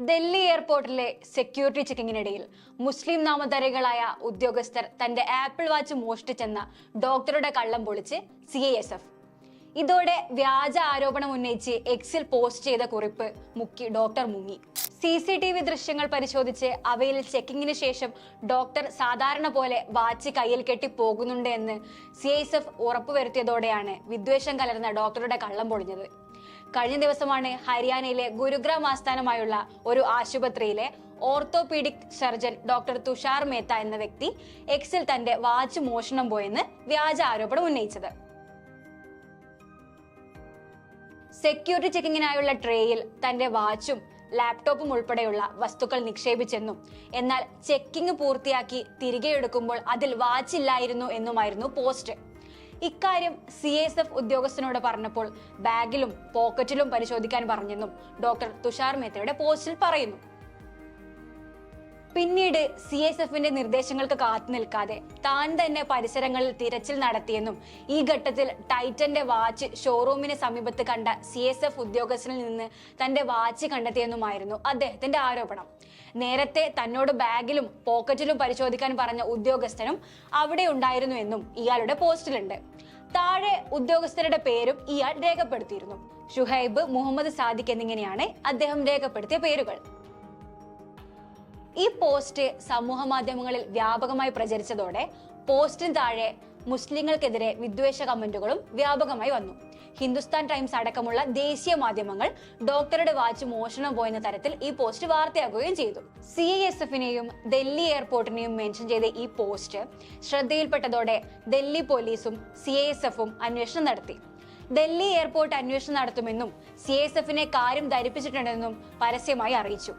Delhi എയർപോർട്ടിലെ security ചെക്കിങ്ങിനിടയിൽ മുസ്ലിം നാമധാരികളായ ഉദ്യോഗസ്ഥർ തന്റെ apple watch മോഷ്ടിച്ചെന്ന ഡോക്ടറുടെ കള്ളം പൊളിച്ച് സി എസ് എഫ് ഇതോടെ വ്യാജ ആരോപണം ഉന്നയിച്ച് എക്സിൽ പോസ്റ്റ് ചെയ്ത കുറിപ്പ് മുക്കി ഡോക്ടർ മുങ്ങി. സി സി ടി വി ദൃശ്യങ്ങൾ പരിശോധിച്ച് അവയിൽ ചെക്കിങ്ങിന് ശേഷം ഡോക്ടർ സാധാരണ പോലെ വാച്ച് കയ്യിൽ കെട്ടി പോകുന്നുണ്ട് എന്ന് സി എസ് എഫ് ഉറപ്പുവരുത്തിയതോടെയാണ് വിദ്വേഷം കലർന്ന ഡോക്ടറുടെ കള്ളം പൊളിഞ്ഞത്. കഴിഞ്ഞ ദിവസമാണ് ഹരിയാനയിലെ ഗുരുഗ്രാം ആസ്ഥാനമായുള്ള ഒരു ആശുപത്രിയിലെ orthopaedic surgeon doctor Tushar Mehta എന്ന വ്യക്തി എക്സിൽ തന്റെ വാച്ച് മോഷണം പോയെന്ന് വ്യാജ ആരോപണം ഉന്നയിച്ചത്. സെക്യൂരിറ്റി ചെക്കിങ്ങിനായുള്ള ട്രേയിൽ തന്റെ വാച്ചും ലാപ്ടോപ്പും ഉൾപ്പെടെയുള്ള വസ്തുക്കൾ നിക്ഷേപിച്ചെന്നും എന്നാൽ ചെക്കിംഗ് പൂർത്തിയാക്കി തിരികെ എടുക്കുമ്പോൾ അതിൽ വാച്ച് ഇല്ലായിരുന്നു എന്നുമായിരുന്നു പോസ്റ്റ്. ഇക്കാര്യം സി എസ് എഫ് ഉദ്യോഗസ്ഥനോട് പറഞ്ഞപ്പോൾ ബാഗിലും പോക്കറ്റിലും പരിശോധിക്കാൻ പറഞ്ഞെന്നും ഡോക്ടർ തുഷാർ മേത്തയുടെ പോസ്റ്റിൽ പറയുന്നു. പിന്നീട് സി എസ് എഫിന്റെ നിർദ്ദേശങ്ങൾക്ക് കാത്തു നിൽക്കാതെ താൻ തന്നെ പരിസരങ്ങളിൽ തിരച്ചിൽ നടത്തിയെന്നും ഈ ഘട്ടത്തിൽ ടൈറ്റന്റെ വാച്ച് ഷോറൂമിന് സമീപത്ത് കണ്ട സി എസ് എഫ് ഉദ്യോഗസ്ഥനിൽ നിന്ന് തന്റെ വാച്ച് കണ്ടെത്തിയെന്നുമായിരുന്നു അദ്ദേഹത്തിന്റെ ആരോപണം. നേരത്തെ തന്നോട് ബാഗിലും പോക്കറ്റിലും പരിശോധിക്കാൻ പറഞ്ഞ ഉദ്യോഗസ്ഥനും അവിടെ ഉണ്ടായിരുന്നു എന്നും ഇയാളുടെ പോസ്റ്റിലുണ്ട്. താഴെ ഉദ്യോഗസ്ഥരുടെ പേരും ഇയാൾ രേഖപ്പെടുത്തിയിരുന്നു. ഷുഹൈബ് മുഹമ്മദ് സാദിഖ് എന്നിങ്ങനെയാണ് അദ്ദേഹം രേഖപ്പെടുത്തിയ പേരുകൾ. ഈ പോസ്റ്റ് സമൂഹ മാധ്യമങ്ങളിൽ വ്യാപകമായി പ്രചരിച്ചതോടെ പോസ്റ്റിന് താഴെ മുസ്ലിങ്ങൾക്കെതിരെ വിദ്വേഷ കമന്റുകളും വ്യാപകമായി വന്നു. ഹിന്ദുസ്ഥാൻ ടൈംസ് അടക്കമുള്ള ദേശീയ മാധ്യമങ്ങൾ ഡോക്ടറുടെ വാച്ച് മോഷണം പോയെന്ന തരത്തിൽ ഈ പോസ്റ്റ് വാർത്തയാക്കുകയും ചെയ്തു. സി എസ് എഫിനെയും ഡൽഹി എയർപോർട്ടിനെയും മെൻഷൻ ചെയ്ത ഈ പോസ്റ്റ് ശ്രദ്ധയിൽപ്പെട്ടതോടെ ഡൽഹി പോലീസും സി എസ് എഫും അന്വേഷണം നടത്തി. ഡൽഹി എയർപോർട്ട് അന്വേഷണം നടത്തുമെന്നും സി എസ് എഫിനെ കാര്യം ധരിപ്പിച്ചിട്ടുണ്ടെന്നും പരസ്യമായി അറിയിച്ചു.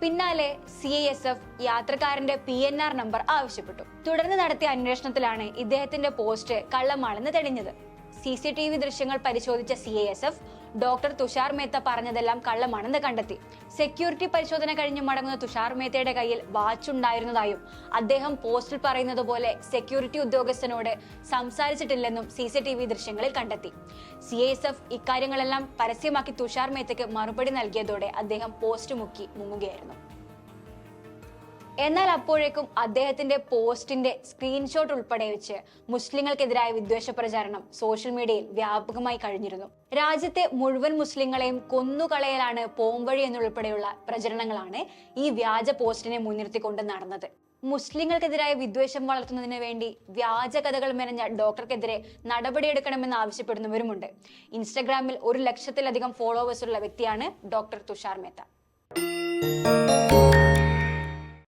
പിന്നാലെ സി ഐ എസ് എഫ് യാത്രക്കാരന്റെ പി എൻ ആർ നമ്പർ ആവശ്യപ്പെട്ടു. തുടർന്ന് നടത്തിയ അന്വേഷണത്തിലാണ് ഇദ്ദേഹത്തിന്റെ പോസ്റ്റ് കള്ളമാണെന്ന് തെളിഞ്ഞത്. സി സി ടി വി ദൃശ്യങ്ങൾ പരിശോധിച്ച C S F doctor Tushar Mehta പറഞ്ഞതെല്ലാം കള്ളമാണെന്ന് കണ്ടെത്തി. സെക്യൂരിറ്റി പരിശോധന കഴിഞ്ഞു മടങ്ങുന്ന തുഷാർ മേത്തയുടെ കയ്യിൽ വാച്ച് ഉണ്ടായിരുന്നതായും അദ്ദേഹം പോസ്റ്റിൽ പറയുന്നത് പോലെ സെക്യൂരിറ്റി ഉദ്യോഗസ്ഥനോട് സംസാരിച്ചിട്ടില്ലെന്നും സി സി ടി വി ദൃശ്യങ്ങളിൽ കണ്ടെത്തി. സി എസ് എഫ് ഇക്കാര്യങ്ങളെല്ലാം പരസ്യമാക്കി തുഷാർ മേത്തയ്ക്ക് മറുപടി നൽകിയതോടെ അദ്ദേഹം പോസ്റ്റ് മുക്കി മുങ്ങുകയായിരുന്നു. എന്നാൽ അപ്പോഴേക്കും അദ്ദേഹത്തിന്റെ പോസ്റ്റിന്റെ സ്ക്രീൻഷോട്ട് ഉൾപ്പെടെ വെച്ച് മുസ്ലിങ്ങൾക്കെതിരായ വിദ്വേഷ പ്രചാരണം സോഷ്യൽ മീഡിയയിൽ വ്യാപകമായി കഴിഞ്ഞിരുന്നു. രാജ്യത്തെ മുഴുവൻ മുസ്ലിങ്ങളെയും കൊന്നുകളയലാണ് പോംവഴി എന്നുൾപ്പെടെയുള്ള പ്രചരണങ്ങളാണ് ഈ വ്യാജ പോസ്റ്റിനെ മുൻനിർത്തിക്കൊണ്ട് നടന്നത്. മുസ്ലിങ്ങൾക്കെതിരായ വിദ്വേഷം വളർത്തുന്നതിന് വേണ്ടി വ്യാജ കഥകൾ മെനഞ്ഞ ഡോക്ടർക്കെതിരെ നടപടിയെടുക്കണമെന്ന് ആവശ്യപ്പെടുന്നവരുമുണ്ട്. ഇൻസ്റ്റഗ്രാമിൽ ഒരു ലക്ഷത്തിലധികം ഫോളോവേഴ്സ് ഉള്ള വ്യക്തിയാണ് ഡോക്ടർ തുഷാർ മേത്ത.